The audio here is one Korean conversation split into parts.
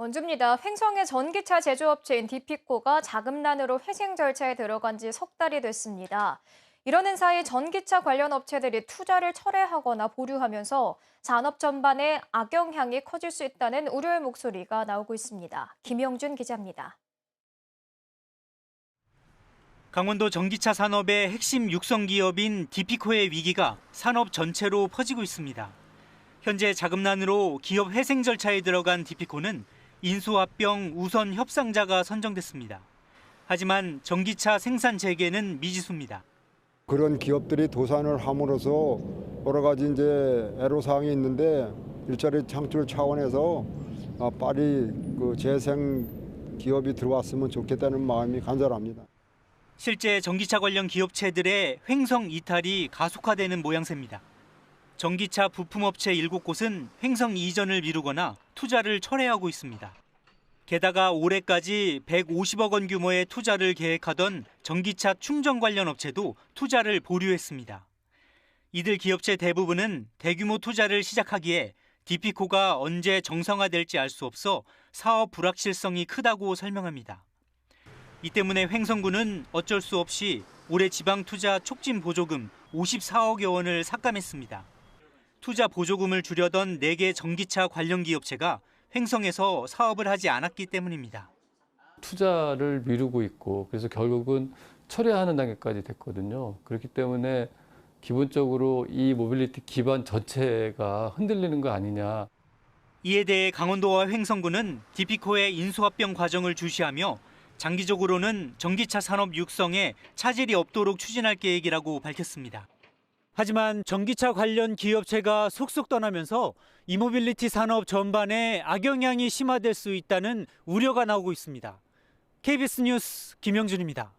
원주입니다. 횡성의 전기차 제조업체인 디피코가 자금난으로 회생 절차에 들어간 지 석 달이 됐습니다. 이러는 사이 전기차 관련 업체들이 투자를 철회하거나 보류하면서 산업 전반에 악영향이 커질 수 있다는 우려의 목소리가 나오고 있습니다. 김영준 기자입니다. 강원도 전기차 산업의 핵심 육성 기업인 디피코의 위기가 산업 전체로 퍼지고 있습니다. 현재 자금난으로 기업 회생 절차에 들어간 디피코는 인수합병 우선 협상자가 선정됐습니다. 하지만 전기차 생산 재개는 미지수입니다. 그런 기업들이 도산을 함으로써 여러 가지 이제 애로사항이 있는데 일자리 창출 차원에서 아, 빨리 그 재생 기업이 들어왔으면 좋겠다는 마음이 간절합니다. 실제 전기차 관련 기업체들의 횡성 이탈이 가속화되는 모양새입니다. 전기차 부품업체 7곳은 횡성 이전을 미루거나 투자를 철회하고 있습니다. 게다가 올해까지 150억 원 규모의 투자를 계획하던 전기차 충전 관련 업체도 투자를 보류했습니다. 이들 기업체 대부분은 대규모 투자를 시작하기에 디피코가 언제 정상화될지 알 수 없어 사업 불확실성이 크다고 설명합니다. 이 때문에 횡성군은 어쩔 수 없이 올해 지방 투자 촉진 보조금 54억여 원을 삭감했습니다. 투자 보조금을 주려던 4개 전기차 관련 기업체가 횡성에서 사업을 하지 않았기 때문입니다. 투자를 미루고 있고 그래서 결국은 철회하는 단계까지 됐거든요. 그렇기 때문에 기본적으로 이 모빌리티 기반 전체가 흔들리는 거 아니냐. 이에 대해 강원도와 횡성군은 디피코의 인수합병 과정을 주시하며 장기적으로는 전기차 산업 육성에 차질이 없도록 추진할 계획이라고 밝혔습니다. 하지만 전기차 관련 기업체가 속속 떠나면서 이모빌리티 산업 전반에 악영향이 심화될 수 있다는 우려가 나오고 있습니다. KBS 뉴스 김영준입니다.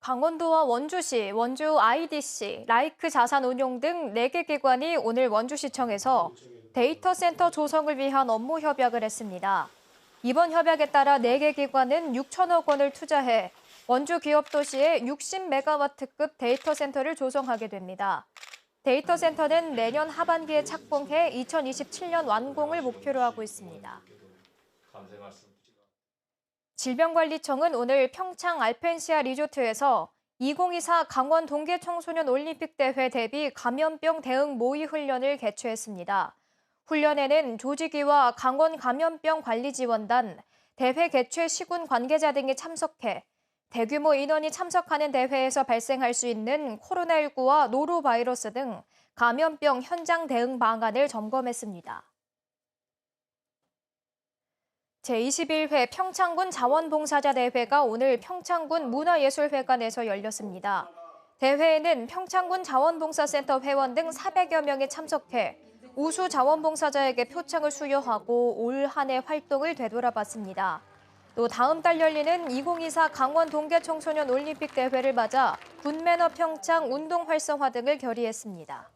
강원도와 원주시, 원주 IDC, 라이크 자산운용 등 4개 기관이 오늘 원주시청에서 데이터 센터 조성을 위한 업무 협약을 했습니다. 이번 협약에 따라 4개 기관은 6천억 원을 투자해 원주 기업 도시에 60메가와트급 데이터 센터를 조성하게 됩니다. 데이터 센터는 내년 하반기에 착공해 2027년 완공을 목표로 하고 있습니다. 질병관리청은 오늘 평창 알펜시아 리조트에서 2024 강원 동계 청소년 올림픽 대회 대비 감염병 대응 모의 훈련을 개최했습니다. 훈련에는 조직위와 강원 감염병 관리 지원단, 대회 개최 시군 관계자 등이 참석해 대규모 인원이 참석하는 대회에서 발생할 수 있는 코로나19와 노로바이러스 등 감염병 현장 대응 방안을 점검했습니다. 제21회 평창군 자원봉사자 대회가 오늘 평창군 문화예술회관에서 열렸습니다. 대회에는 평창군 자원봉사센터 회원 등 400여 명이 참석해 우수 자원봉사자에게 표창을 수여하고 올 한 해 활동을 되돌아봤습니다. 또 다음 달 열리는 2024 강원 동계 청소년 올림픽 대회를 맞아 군매너 평창 운동 활성화 등을 결의했습니다.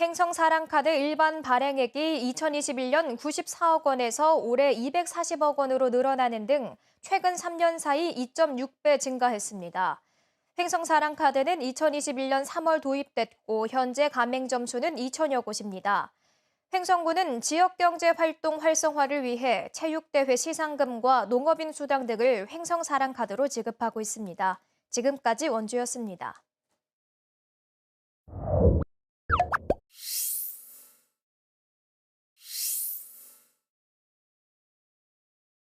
횡성 사랑카드 일반 발행액이 2021년 94억 원에서 올해 240억 원으로 늘어나는 등 최근 3년 사이 2.6배 증가했습니다. 횡성 사랑카드는 2021년 3월 도입됐고 현재 가맹점 수는 2천여 곳입니다. 횡성군은 지역경제 활동 활성화를 위해 체육대회 시상금과 농업인 수당 등을 횡성 사랑카드로 지급하고 있습니다. 지금까지 원주였습니다.